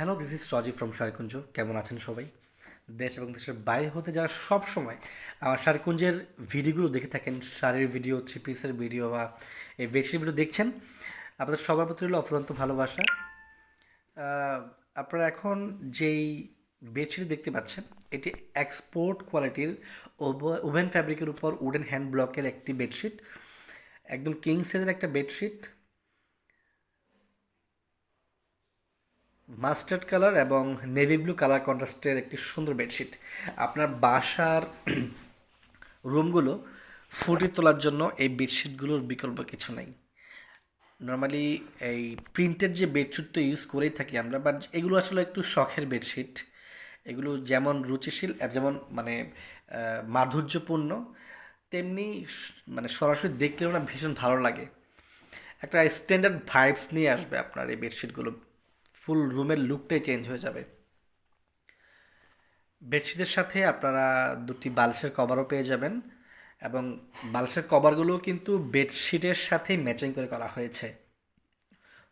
Hello this is Sajib from Sharkunj কেমন আছেন সবাই? দেশ এবং দেশের বাইরে হতে যারা সব সময় আমার শারকুঞ্জের ভিডিওগুলো দেখে থাকেন, শাড়ির ভিডিও থ্রি পিসের ভিডিও বা এই বেডশিট ভিডিও দেখছেন, আপনাদের সবার প্রতি হলো অফুরন্ত ভালোবাসা। আপনারা এখন যেই বেডশিট দেখতে পাচ্ছেন, এটি এক্সপোর্ট কোয়ালিটির ওভেন ফ্যাব্রিকের উপর উডেন হ্যান্ড ব্লকের একটি বেডশিট একদম কিং সাইজের একটা বেডশিট মাস্টার্ড কালার এবং নেভি ব্লু কালার কন্ট্রাস্টের একটি সুন্দর বেডশিট। আপনার বাসার রুমগুলো ফুটিয়ে তোলার জন্য এই বেডশিটগুলোর বিকল্প কিছু নেই। নর্মালি এই প্রিন্টেড যে বেডশিট তো ইউজ করেই থাকি আমরা বাট এগুলো আসলে একটু শখের বেডশিট। এগুলো যেমন রুচিশীল যেমন মানে মাধুর্যপূর্ণ, তেমনি মানে সরাসরি দেখলেও না ভীষণ ভালো লাগে। একটা স্ট্যান্ডার্ড ভাইবস নিয়ে আসবে আপনার এই বেডশিটগুলো। ফুল রুমের লুকটাই চেঞ্জ হয়ে যাবে। বেডশিটের সাথে আপনারা দুটি বালিশের কভারও পেয়ে যাবেন এবং বালিশের কভারগুলো কিন্তু বেডশিটের সাথে ম্যাচিং করে করা হয়েছে।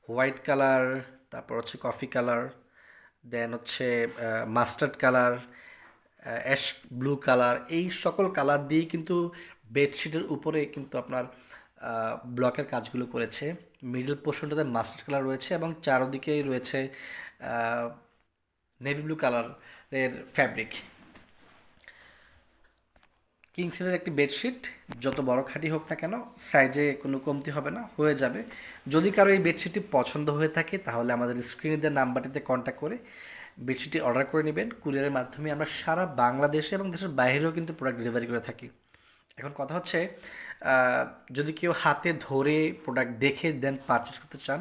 হোয়াইট কালার তারপর হচ্ছে কফি কালার দেন হচ্ছে mustard colour ash blue colour এই সকল কালার দিয়েই কিন্তু বেডশিটের উপরে কিন্তু আপনার ব্লকের কাজগুলো করেছে। মিডল পোর্শনটাতে মাস্টার্ড কালার রয়েছে এবং চারদিকেই রয়েছে নেভি ব্লু কালারের ফ্যাব্রিক কিং সাইজের একটি বেডশিট যত বড় খাঁটি হোক না কেন সাইজে কোনো কমতি হবে না, হয়ে যাবে। যদি কারও এই বেডশিটটি পছন্দ হয়ে থাকে, তাহলে আমাদের স্ক্রিনে দেওয়া নাম্বারটিতে কন্ট্যাক্ট করে বেডশিটটি অর্ডার করে নেবেন। কুরিয়ারের মাধ্যমে আমরা সারা বাংলাদেশে এবং দেশের বাইরেও কিন্তু প্রোডাক্ট ডেলিভারি করে থাকি। এখন কথা হচ্ছে যদি কেউ হাতে ধরে প্রোডাক্ট দেখে দেন পারচেস করতে চান,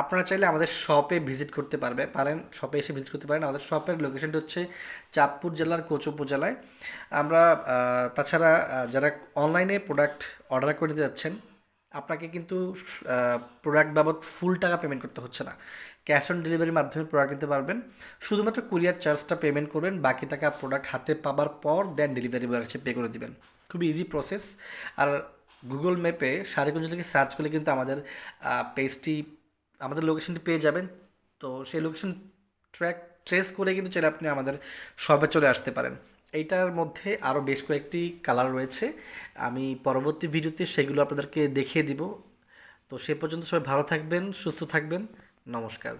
আপনারা চাইলে আমাদের শপে ভিজিট করতে পারবে, পারেন শপে এসে ভিজিট করতে পারেন। আমাদের শপের লোকেশনটি হচ্ছে চাঁদপুর জেলার কোচ উপজেলায় আমরা তাছাড়া যারা অনলাইনে প্রোডাক্ট অর্ডার করে দিতে যাচ্ছেন, আপনাকে কিন্তু প্রোডাক্ট বাবদ ফুল টাকা পেমেন্ট করতে হচ্ছে না। ক্যাশ অন ডেলিভারির মাধ্যমে প্রোডাক্ট নিতে পারবেন। শুধুমাত্র কুরিয়ার চার্জটা পেমেন্ট করবেন, বাকি টাকা প্রোডাক্ট হাতে পাবার পর দেন ডেলিভারি বয়ের কাছে পে করে দিবেন। খুবই ইজি প্রসেস আর গুগল ম্যাপে সারিগঞ্জ থেকে সার্চ করলে কিন্তু আমাদের পেজটি আমাদের লোকেশনটি পেয়ে যাবেন। তো সেই লোকেশন ট্র্যাক ট্রেস করে কিন্তু চাইলে আপনি আমাদের সবে চলে আসতে পারেন। এইটার মধ্যে আরও বেশ কয়েকটি কালার রয়েছে। আমি পরবর্তী ভিডিওতে সেগুলো আপনাদেরকে দেখিয়ে দিব। তো সে পর্যন্ত সবাই ভালো থাকবেন, সুস্থ থাকবেন। নমস্কার।